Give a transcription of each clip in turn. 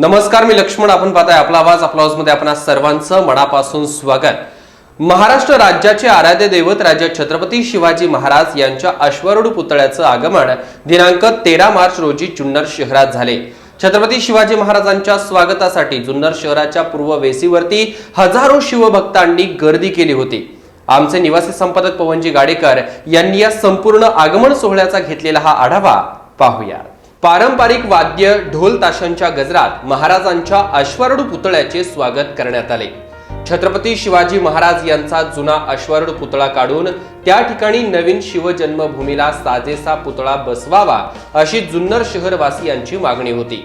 नमस्कार मी लक्ष्मण. आपण पाहताय आपला आवाज आपला आवाजमध्ये आपण सर्वांचं मनापासून स्वागत. महाराष्ट्र राज्याचे आराध्य दैवत राजा छत्रपती शिवाजी महाराज यांच्या अश्वरूढ पुतळ्याचं आगमन दिनांक तेरा मार्च रोजी जुन्नर शहरात झाले. छत्रपती शिवाजी महाराजांच्या स्वागतासाठी जुन्नर शहराच्या पूर्व वेसीवरती हजारो शिवभक्तांनी गर्दी केली होती. आमचे निवासी संपादक पवनजी गाडेकर यांनी या संपूर्ण आगमन सोहळ्याचा घेतलेला हा आढावा पाहूया. पारंपरिक वाद्य ढोल ताशांच्या गजरात महाराजांच्या अश्वारूढ पुतळ्याचे स्वागत करण्यात आले. छत्रपती शिवाजी महाराज यांचा जुना अश्वारूढ पुतळा काढून त्या ठिकाणी नवीन शिवजन्मभूमीला साजेसा पुतळा बसवावा अशी जुन्नर शहरवासियांची मागणी होती.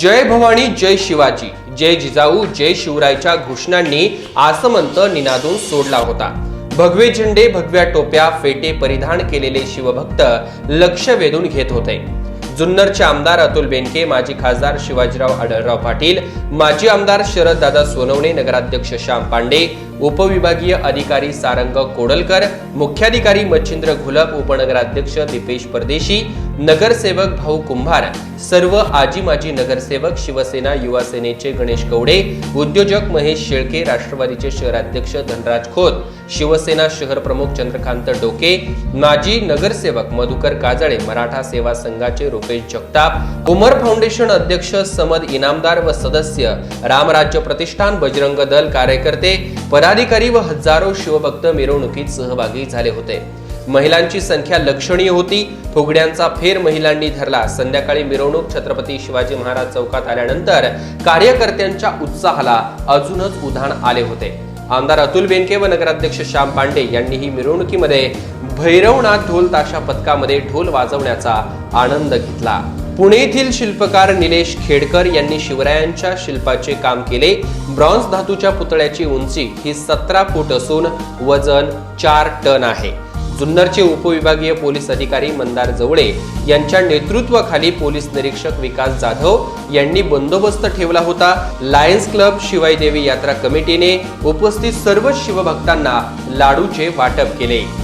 जय भवानी जय शिवाजी जय जिजाऊ जय शिवरायच्या घोषणांनी आसमंत निनादून सोडला होता. भगवे झेंडे भगव्या टोप्या फेटे परिधान केलेले शिवभक्त लक्ष वेधून घेत होते. जुन्नरचे आमदार अतुल बेनके माजी खासदार शिवाजीराव आढळराव पाटील माजी आमदार शरददादा सोनवणे नगराध्यक्ष श्याम पांडे उपविभागीय अधिकारी सारंग कोडलकर मुख्याधिकारी मच्छिंद्र घुलप उपनगराध्यक्ष दीपेश परदेशी नगरसेवक भाऊ कुंभार सर्व आजी माजी नगरसेवक शिवसेना युवा सेनेचे गणेश कवडे उद्योजक महेश शेळके राष्ट्रवादीचे शहराध्यक्ष धनराज खोत शिवसेना शहर प्रमुख चंद्रकांत डोके माजी नगरसेवक मधुकर काजळे मराठा सेवा संघाचे रुपेश जगताप उमर फाउंडेशन अध्यक्ष समद इनामदार व सदस्य रामराज्य प्रतिष्ठान बजरंग दल कार्यकर्ते पदाधिकारी व हजारो शिवभक्त मिरवणुकीत सहभागी झाले होते. महिलांची संख्या लक्षणीय होती. फुगड्यांचा फेर महिलांनी धरला. संध्याकाळी मिरवणूक छत्रपती शिवाजी महाराज चौकात आल्यानंतर कार्यकर्त्यांच्या उत्साहाला अजूनच उधाण आले होते. आमदार अतुल बेनके व नगराध्यक्ष श्याम पांडे यांनीही मिरवणुकीमध्ये भैरवनाथ ढोल ताशा पथकामध्ये ढोल वाजवण्याचा आनंद घेतला. पुणे येथील शिल्पकार निलेश खेडकर यांनी शिवरायांच्या शिल्पाचे काम केले. ब्रॉन्झ धातूच्या पुतळ्याची उंची ही सतरा फूट असून वजन चार टन आहे. जुन्नरचे उपविभागीय पोलीस अधिकारी मंदार जवळे यांच्या नेतृत्वाखाली पोलीस निरीक्षक विकास जाधव यांनी बंदोबस्त ठेवला होता. लायन्स क्लब शिवाई देवी यात्रा कमिटीने उपस्थित सर्व शिवभक्तांना लाडूचे वाटप केले.